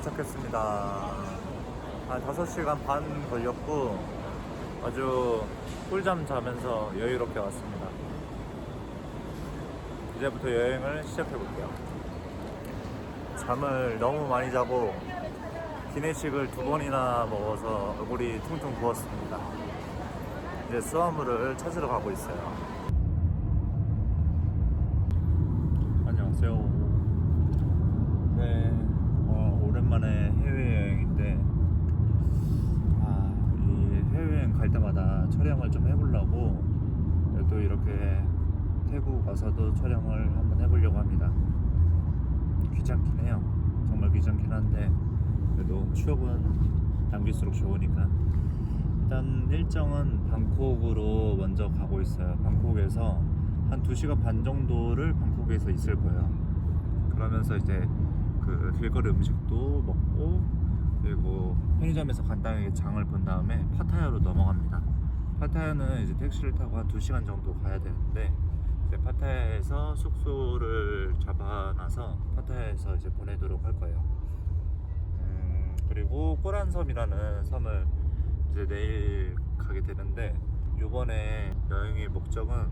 도착했습니다. 한 5시간 반 걸렸고 아주 꿀잠 자면서 여유롭게 왔습니다. 이제부터 여행을 시작해 볼게요. 잠을 너무 많이 자고 기내식을 두 번이나 먹어서 얼굴이 퉁퉁 부었습니다. 이제 스와무를 찾으러 가고 있어요. 네, 어, 오랜만에 해외여행인데, 아, 이 해외여행 갈 때마다 촬영을 좀 해보려고, 또 이렇게 태국 와서도 촬영을 한번 해보려고 합니다. 귀찮긴 해요. 정말 귀찮긴 한데, 그래도 추억은 남길수록 좋으니까. 일단 일정은 방콕으로 먼저 가고 있어요. 방콕에서 한 2시간 반 정도를 방콕에서 있을 거예요. 그러면서 이제 그 길거리 음식도 먹고 그리고 편의점에서 간단하게 장을 본 다음에 파타야로 넘어갑니다. 파타야는 이제 택시를 타고 한 2시간 정도 가야 되는데 이제 파타야에서 숙소를 잡아놔서 파타야에서 이제 보내도록 할 거예요. 음, 그리고 꼬란섬이라는 섬을 이제 내일 가게 되는데 요번에 여행의 목적은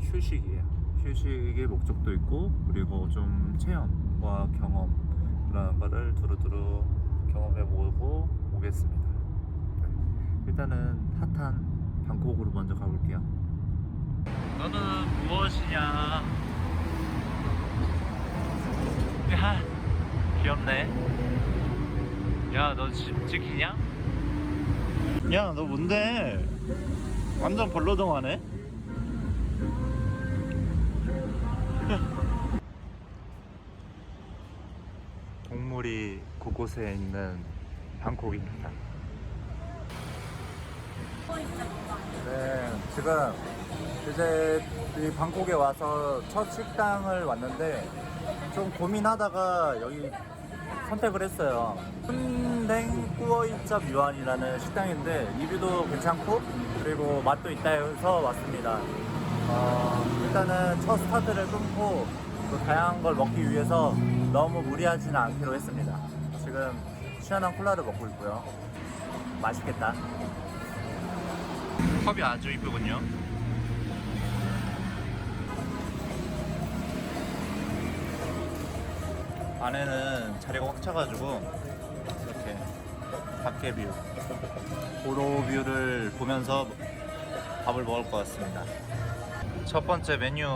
휴식이에요. 휴식의 목적도 있고 그리고 좀 체험과 경험 그런 거를 두루두루 경험해 보고 오겠습니다. 네. 일단은 핫한 방콕으로 먼저 가볼게요. 너는 무엇이냐? 야, 귀엽네. 야, 너 집 지키냐? 야, 너 뭔데? 완전 벌러덩하네? 동물이 곳곳에 있는 방콕입니다. 네, 지금 이제 이 방콕에 와서 첫 식당을 왔는데 좀 고민하다가 여기 선택을 했어요. 훈댕 꾸어이짭 유한이라는 식당인데 리뷰도 괜찮고 그리고 맛도 있다 해서 왔습니다. 어, 일단은 첫 스타트를 끊고 또 다양한 걸 먹기 위해서 너무 무리하지는 않기로 했습니다. 지금 시원한 콜라를 먹고 있고요. 맛있겠다. 컵이 아주 이쁘군요. 안에는 자리가 꽉 차가지고 이렇게 밖에 뷰, 도로 뷰를 보면서 밥을 먹을 것 같습니다. 첫 번째 메뉴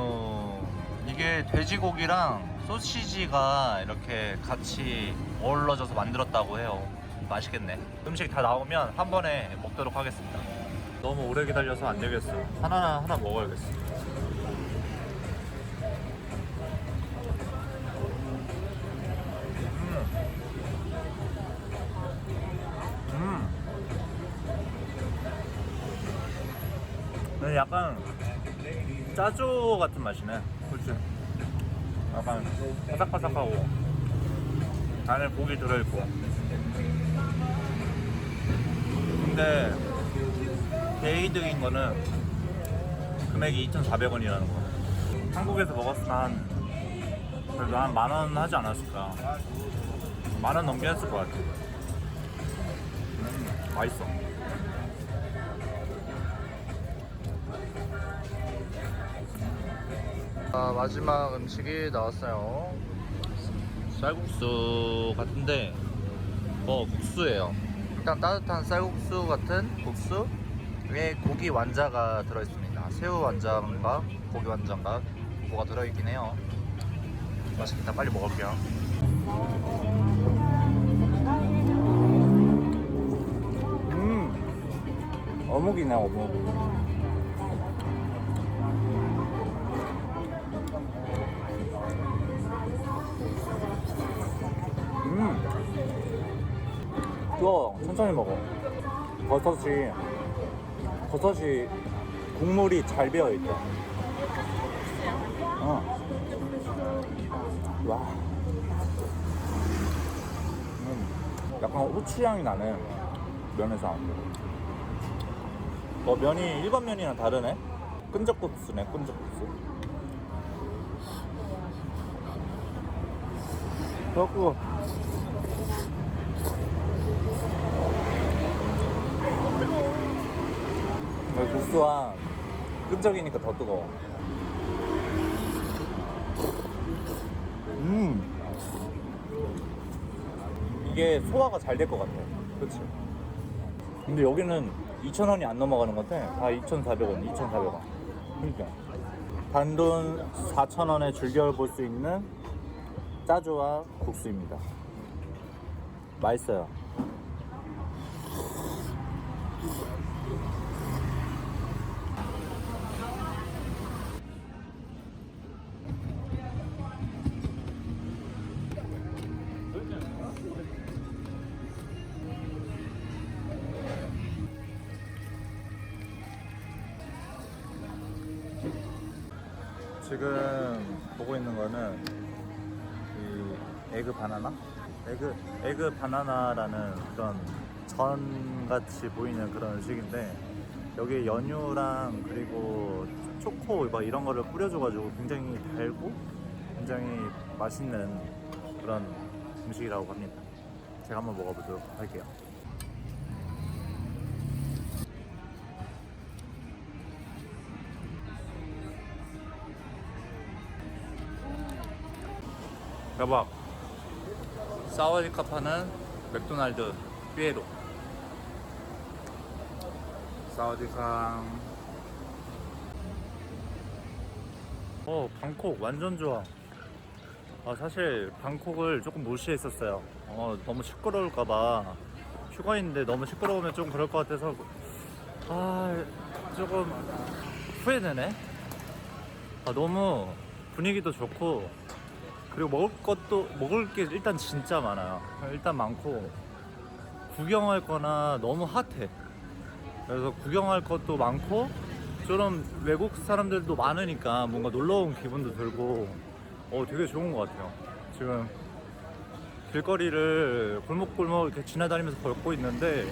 이게 돼지고기랑 소시지가 이렇게 같이 어우러져서 만들었다고 해요. 맛있겠네. 음식 다 나오면 한 번에 먹도록 하겠습니다. 너무 오래 기다려서 안 되겠어. 하나 하나 먹어야겠어. 음. 음. 약간 짜조 같은 맛이네. 그렇지. 약간 바삭바삭하고 안에 고기 들어있고. 근데 개이득인 거는 금액이 2,400원이라는 거. 한국에서 먹었으면 한 그래도 한 만 원 하지 않았을까. 만 원 넘게 했을 것 같아. 음, 맛있어. 아, 마지막 음식이 나왔어요. 쌀국수 같은데, 어, 국수예요. 일단 따뜻한 쌀국수 같은 국수 에 고기 완자가 들어있습니다. 새우 완자인가 고기 완자인가 뭐가 들어있긴 해요. 맛있겠다. 빨리 먹을게요. 음, 어묵이네 어묵. 음. 뜨거워. 천천히 먹어. 버섯이, 버섯이 국물이 잘 배어있대. 어. 와. 음. 약간 후추 향이 나네. 면에서. 어, 면이 일반 면이랑 다르네? 끈적국수네, 끈적국수. 그래갖고, 국수와 끈적이니까 더 뜨거워. 음. 이게 소화가 잘 될 것 같아. 그치? 근데 여기는 2,000원이 안 넘어가는 것 같아. 다 2,400원, 2,400원. 그러니까. 단돈 4,000원에 즐겨 볼 수 있는 짜조와 국수입니다. 맛있어요. 에그 바나나? 에그 에그 바나나라는 그런 전 같이 보이는 그런 음식인데 여기 연유랑 그리고 초코 막 이런 거를 뿌려줘가지고 굉장히 달고 굉장히 맛있는 그런 음식이라고 합니다. 제가 한번 먹어보도록 할게요. 대박. 사와디카 파는 맥도날드 삐에로. 사와디카. 어, 방콕 완전 좋아. 아, 사실 방콕을 조금 무시했었어요. 어, 너무 시끄러울까봐. 휴가인데 너무 시끄러우면 좀 그럴 것 같아서. 아, 조금 후회되네. 아, 너무 분위기도 좋고, 그리고 먹을 것도 먹을 게 일단 진짜 많아요. 일단 많고 구경할 거나 너무 핫해. 그래서 구경할 것도 많고 좀 외국 사람들도 많으니까 뭔가 놀러 온 기분도 들고 어 되게 좋은 것 같아요. 지금 길거리를 골목골목 이렇게 지나다니면서 걷고 있는데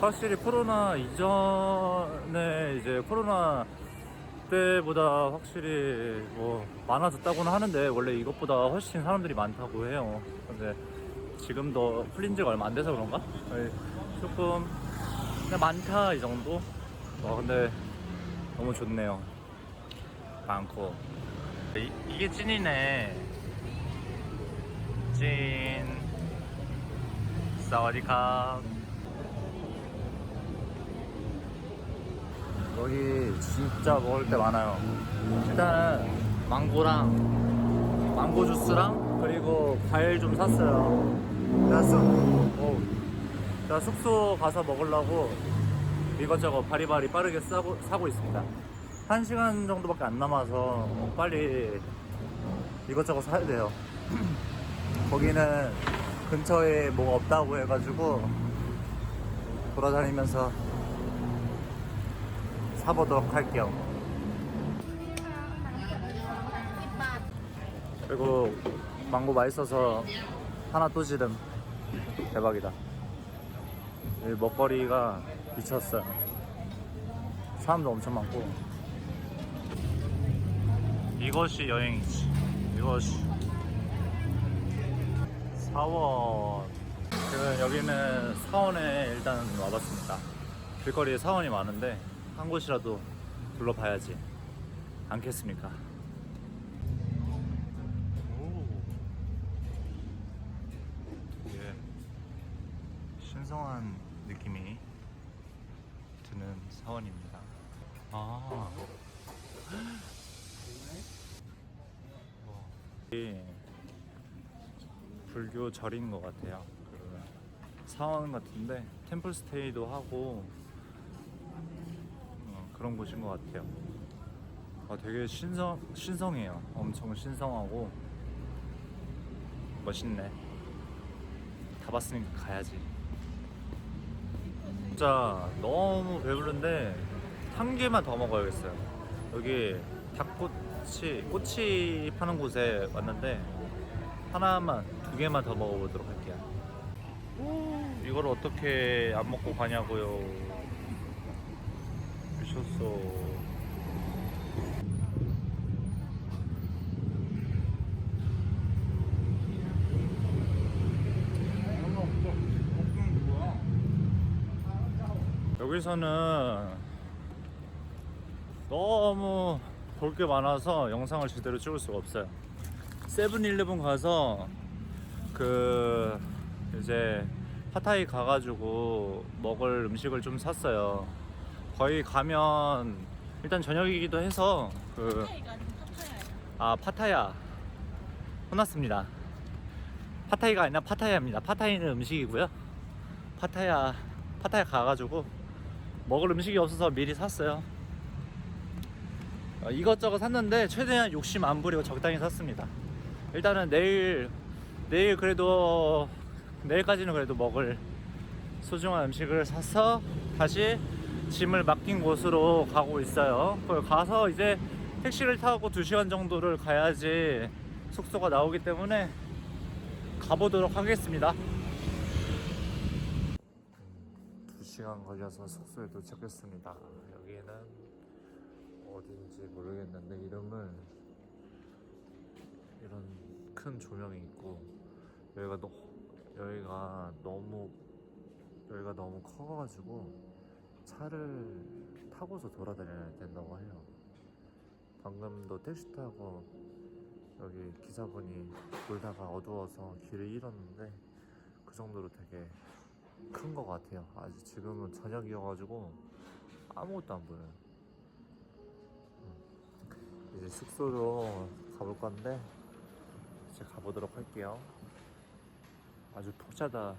확실히 코로나 이전에 이제 코로나 때보다 확실히 뭐 많아졌다고는 하는데 원래 이것보다 훨씬 사람들이 많다고 해요. 근데 지금도 풀린 지가 얼마 안 돼서 그런가? 네, 조금 그냥 많다 이 정도. 어 근데 너무 좋네요. 많고 이, 이게 찐이네. 찐. 사와디캅. 여기 진짜 먹을 게 많아요. 일단은 망고랑 망고 주스랑 그리고 과일 좀 샀어요. 제가, 숙, 어, 제가 숙소 가서 먹으려고 이것저것 바리바리 빠르게 싸고, 사고 있습니다. 한 시간 정도밖에 안 남아서 빨리 이것저것 사야 돼요. 거기는 근처에 뭐가 없다고 해가지고 돌아다니면서 사보도록 할게요. 그리고 망고 맛있어서 하나 또 지름 대박이다. 이 먹거리가 미쳤어요. 사람도 엄청 많고 이것이 여행이지. 이것이 사원. 지금 여기는 사원에 일단 와봤습니다. 길거리에 사원이 많은데 한 곳이라도 둘러봐야지 않겠습니까? 오. 되게 신성한 느낌이 드는 사원입니다. 아. 불교 절인 것 같아요. 그 사원 같은데 템플 스테이도 하고 어, 그런 곳인 것 같아요. 아, 되게 신성 신성해요. 엄청 신성하고 멋있네. 다 봤으니까 가야지. 진짜 너무 배부른데 한 개만 더 먹어야겠어요. 여기 닭꼬치 꼬치 파는 곳에 왔는데 하나만 두 개만 더 먹어보도록 할게요. 이걸 어떻게 안 먹고 가냐고요. 미쳤어. 여기서는 너무 볼 게 많아서 영상을 제대로 찍을 수가 없어요. 세븐일레븐 가서 그 이제 파타이 가가지고 먹을 음식을 좀 샀어요. 거기 가면 일단 저녁이기도 해서 그. 아 파타야. 혼났습니다. 파타이가 아니라 파타야입니다. 파타이는 음식이고요. 파타야 파타야 가가지고 먹을 음식이 없어서 미리 샀어요. 어, 이것저것 샀는데 최대한 욕심 안 부리고 적당히 샀습니다. 일단은 내일 내일 그래도 내일까지는 그래도 먹을 소중한 음식을 사서 다시 짐을 맡긴 곳으로 가고 있어요. 거기 가서 이제 택시를 타고 2시간 정도를 가야지 숙소가 나오기 때문에 가보도록 하겠습니다. 2시간 걸려서 숙소에 도착했습니다. 여기는 어딘지 모르겠는데 이름을 이런 큰 조명이 있고 여기가 너, 여기가 너무 여기가 너무 커가지고 차를 타고서 돌아다녀야 된다고 해요. 방금도 택시 타고 여기 기사분이 돌다가 어두워서 길을 잃었는데 그 정도로 되게 큰 것 같아요. 아직 지금은 저녁이어가지고 아무것도 안 보여요. 음. 이제 숙소로 가볼 건데 이제 가보도록 할게요. 아주 푹 자다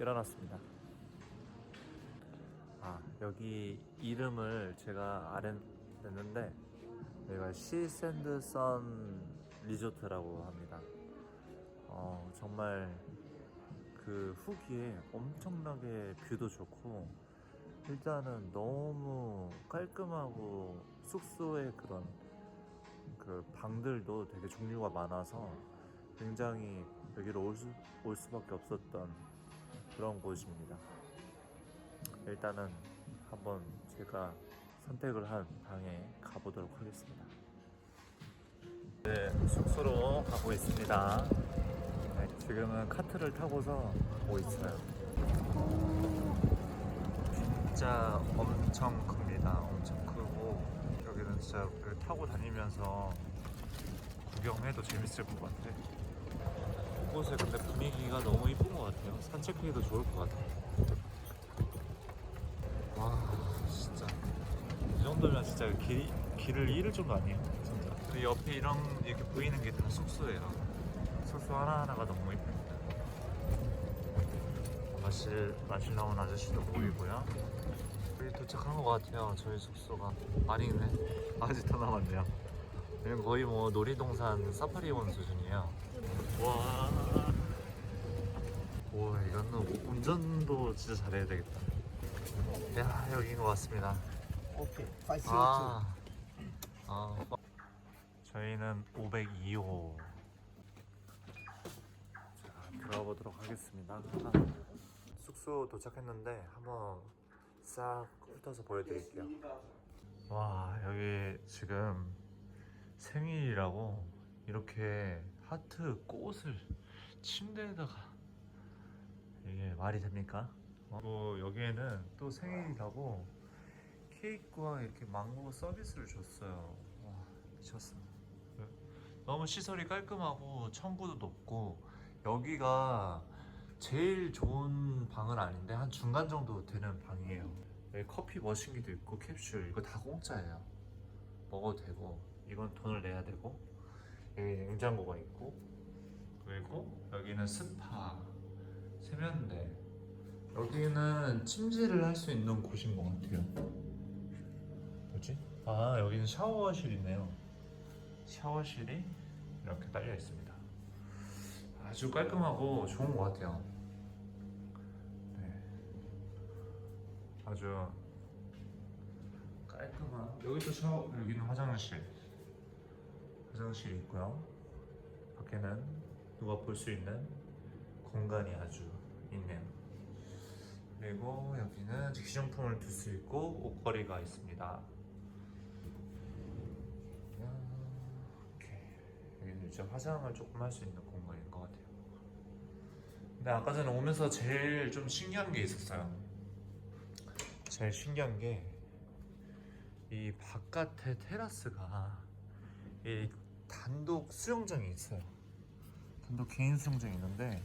일어났습니다. 아 여기 이름을 제가 알아냈는데 여기가 시샌드선 리조트라고 합니다. 어 정말 그 후기에 엄청나게 뷰도 좋고 일단은 너무 깔끔하고 숙소의 그런 그 방들도 되게 종류가 많아서 굉장히 여기로 올, 수, 올 수밖에 없었던 그런 곳입니다. 일단은 한번 제가 선택을 한 방에 가보도록 하겠습니다. 네, 숙소로 가고 있습니다. 네, 지금은 카트를 타고서 가고 있어요. 진짜 엄청 큽니다. 엄청 크고 여기는 진짜 그 타고 다니면서 구경해도 재밌을 것 같아. 이곳에 근데 분위기가 너무 이쁜 것 같아요. 산책하기도 좋을 것 같아요. 와 진짜. 이 정도면 진짜 길, 길을 잃을 정도 아니에요? 진짜. 그 옆에 이런 이렇게 보이는 게 다 숙소예요. 숙소 하나하나가 너무 이쁩니다. 마실 마실 나온 아저씨도 보이고요. 거의 도착한 것 같아요 저희 숙소가. 아니네. 아직 더 남았네요. 여기 거의 뭐 놀이동산 사파리원 수준이에요. 와, 와 이거는 운전도 진짜 잘해야 되겠다 야 여기인 것 같습니다. 오케이. 파이스 아, 아 저희는 502호. 자 들어가 보도록 하겠습니다. 숙소 도착했는데 한번 싹 훑어서 보여드릴게요. 와 여기 지금 생일이라고 이렇게 하트 꽃을 침대에다가 이게 말이 됩니까? 어, 여기에는 또 생일이라고 케이크와 이렇게 망고 서비스를 줬어요. 와 미쳤어. 너무 시설이 깔끔하고 청구도 높고 여기가 제일 좋은 방은 아닌데 한 중간 정도 되는 방이에요. 여기 커피 머신기도 있고 캡슐 이거 다 공짜예요. 먹어도 되고 이건 돈을 내야 되고 여기 냉장고가 있고 그리고 여기는 스파 세면대 여기는 침실을 할 수 있는 곳인 것 같아요. 뭐지? 아 여기는 샤워실이네요. 샤워실이 이렇게 딸려 있습니다. 아주 깔끔하고 좋은 것 같아요. 네. 아주 깔끔한 여기도 샤워 여기는 화장실 화장실이 있고요. 밖에는 누가 볼 수 있는 공간이 아주 있네요. 그리고 여기는 기성품을 둘 수 있고 옷걸이가 있습니다. 이렇게 여기는 이제 화장을 조금 할 수 있는 공간인 것 같아요. 근데 아까 전에 오면서 제일 좀 신기한 게 있었어요. 제일 신기한 게 이 바깥에 테라스가 이 단독 수영장이 있어요. 단독 개인 수영장이 있는데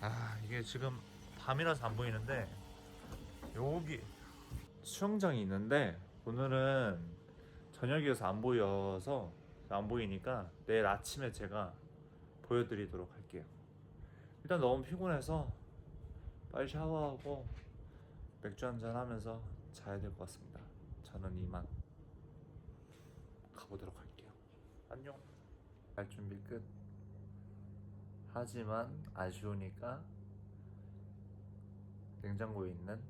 아 이게 지금 밤이라서 안 보이는데 여기 수영장이 있는데 오늘은 저녁이어서 안 보여서 안 보이니까 내일 아침에 제가 보여드리도록 할게요. 일단 너무 피곤해서 빨리 샤워하고 맥주 한잔 하면서 자야 될 것 같습니다. 저는 이만 가보도록 할게요. 안녕. 갈 준비 끝. 하지만 아쉬우니까 냉장고에 있는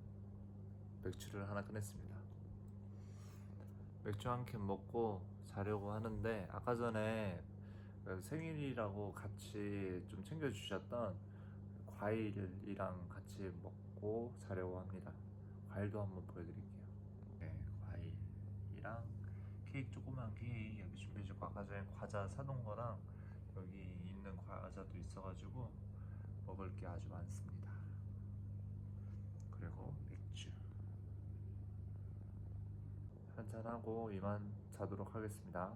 맥주를 하나 꺼냈습니다. 맥주 한 캔 먹고 자려고 하는데 아까 전에 그 생일이라고 같이 좀 챙겨주셨던 과일이랑 같이 먹고 자려고 합니다. 과일도 한번 보여드릴게요. 네, 과일이랑 케이크 조그만 케이크 여기 준비해주고 아까 전에 과자 사놓은 거랑 여기 있는 과자도 있어가지고 먹을 게 아주 많습니다. 그리고 맥주 한잔하고 이만 자도록 하겠습니다.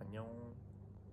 안녕.